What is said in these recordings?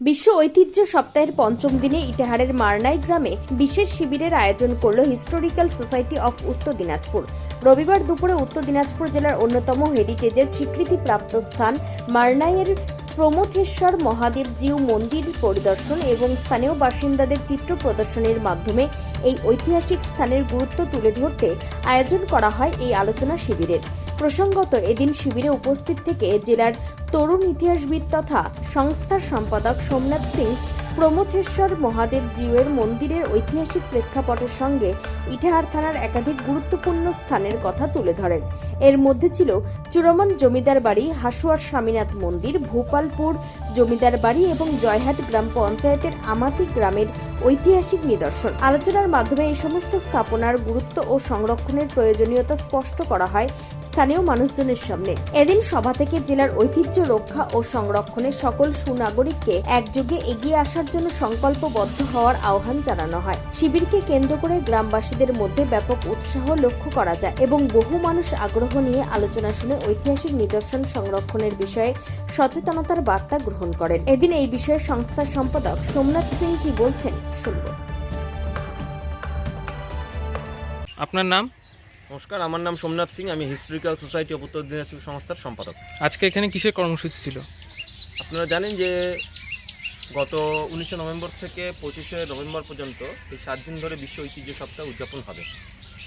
বিশ্ব ঐতিহ্য সপ্তাহের পঞ্চম দিনে ইটাহারের মারনাই গ্রামে বিশেষ শিবিরের আয়োজন করল হিস্টোরিক্যাল সোসাইটি অফ উত্তর দিনাজপুর। রবিবার দুপুরে উত্তর দিনাজপুর জেলার অন্যতম হেরিটেজের স্বীকৃতিপ্রাপ্ত স্থান মারনাইয়ের প্রমথেশ্বর মহাদেবজিউ মন্দির পরিদর্শন এবং স্থানীয় বাসিন্দাদের চিত্র প্রদর্শনের মাধ্যমে এই ঐতিহাসিক স্থানের গুরুত্ব তুলে ধরতে আয়োজন করা হয় এই আলোচনা শিবিরের। প্রসঙ্গত এদিন শিবিরে উপস্থিত থেকে জেলার তরুণ ইতিহাসবিদ তথা সংস্থার সম্পাদক সোমনাথ সিং, প্রমথেশ্বর মহাদেব জিউয়ের মন্দিরের ঐতিহাসিক প্রেক্ষাপটের সঙ্গে ইটাহার থানার একাধিক গুরুত্বপূর্ণ স্থানের কথা তুলে ধরেন। এর মধ্যে ছিল চুরমান জমিদার বাড়ি, হাসুয়ার স্বামীনাথ মন্দির, ভূপালপুর জমিদার বাড়ি এবং জয়হাট গ্রাম পঞ্চায়েতের আমাতি গ্রামের ঐতিহাসিক নিদর্শন। আলোচনার মাধ্যমে এই সমস্ত স্থাপনার গুরুত্ব ও সংরক্ষণের প্রয়োজনীয়তা স্পষ্ট করা হয় স্থানীয় মানুষজনের সামনে। এদিন সভা থেকে জেলার ঐতিহ্য রক্ষা ও সংরক্ষণে সকল সুনাগরিককে একযোগে এগিয়ে আসার জন্য সংকল্পবদ্ধ হওয়ার আহ্বান জানানো হয়। শিবিরকে কেন্দ্র করে গ্রামবাসীদের মধ্যে ব্যাপক উৎসাহ লক্ষ্য করা যায় এবং বহু মানুষ আগ্রহ নিয়ে আলোচনা শুনে ঐতিহাসিক নিদর্শন সংরক্ষণের বিষয়ে সচেতনতার বার্তা গ্রহণ করেন। এদিন এই বিষয়ে সংস্থার সম্পাদক সোমনাথ সিং কি বলছেন শুনব। আপনার নাম? নমস্কার আমার নাম সোমনাথ সিং আমি হিস্টোরিক্যাল সোসাইটি অফ উত্তর দিনাজপুর সংস্থার সম্পাদক। আজকে এখানে কিসের কর্মসূচি ছিল? আপনারা জানেন যে গত উনিশে নভেম্বর থেকে পঁচিশে নভেম্বর পর্যন্ত এই সাত দিন ধরে বিশ্ব ঐতিহ্য সপ্তাহ উদযাপন হবে।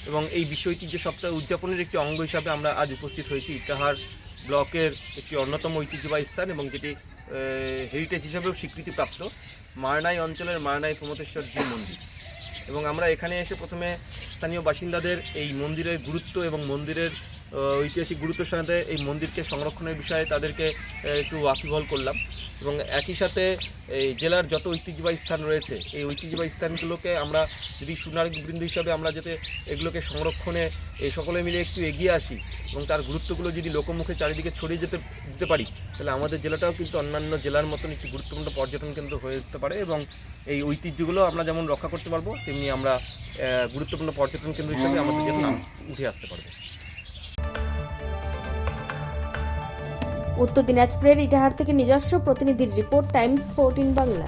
এবং এই বিশ্ব ঐতিহ্য সপ্তাহ উদযাপনের একটি অঙ্গ হিসাবে আমরা আজ উপস্থিত হয়েছি ইটাহার ব্লকের একটি অন্যতম ঐতিহ্যবাহী স্থান এবং যেটি হেরিটেজ হিসাবেও স্বীকৃতিপ্রাপ্ত মারনাই অঞ্চলের মারনাই প্রমতেশ্বর জি মন্দির। এবং আমরা এখানে এসে প্রথমে স্থানীয় বাসিন্দাদের এই মন্দিরের গুরুত্ব এবং মন্দিরের ঐতিহাসিক গুরুত্বের সাথে এই মন্দিরকে সংরক্ষণের বিষয়ে তাদেরকে একটু ওয়াকিবহল করলাম এবং একই সাথে এই জেলার যত ঐতিহ্যবাহী স্থান রয়েছে, এই ঐতিহ্যবাহী স্থানগুলোকে আমরা যদি সুনাগরিকবৃন্দ হিসাবে আমরা যাতে এগুলোকে সংরক্ষণে এই সকলে মিলে একটু এগিয়ে আসি এবং তার গুরুত্বগুলো যদি লোকমুখে চারিদিকে ছড়িয়ে যেতে, দিতে পারি, তাহলে আমাদের জেলাটাও কিন্তু অন্যান্য জেলার মতন একটি গুরুত্বপূর্ণ পর্যটন কেন্দ্র হয়ে উঠতে পারে এবং এই ঐতিহ্যগুলো আমরা যেমন রক্ষা করতে পারব, তেমনি আমরা গুরুত্বপূর্ণ পর্যটন কেন্দ্র হিসেবে আমাদের নাম উঠে আসতে পারব। উত্তর দিনাজপুরের ইটাহার থেকে নিজস্ব প্রতিনিধির রিপোর্ট টাইমস ফোরটিন বাংলা।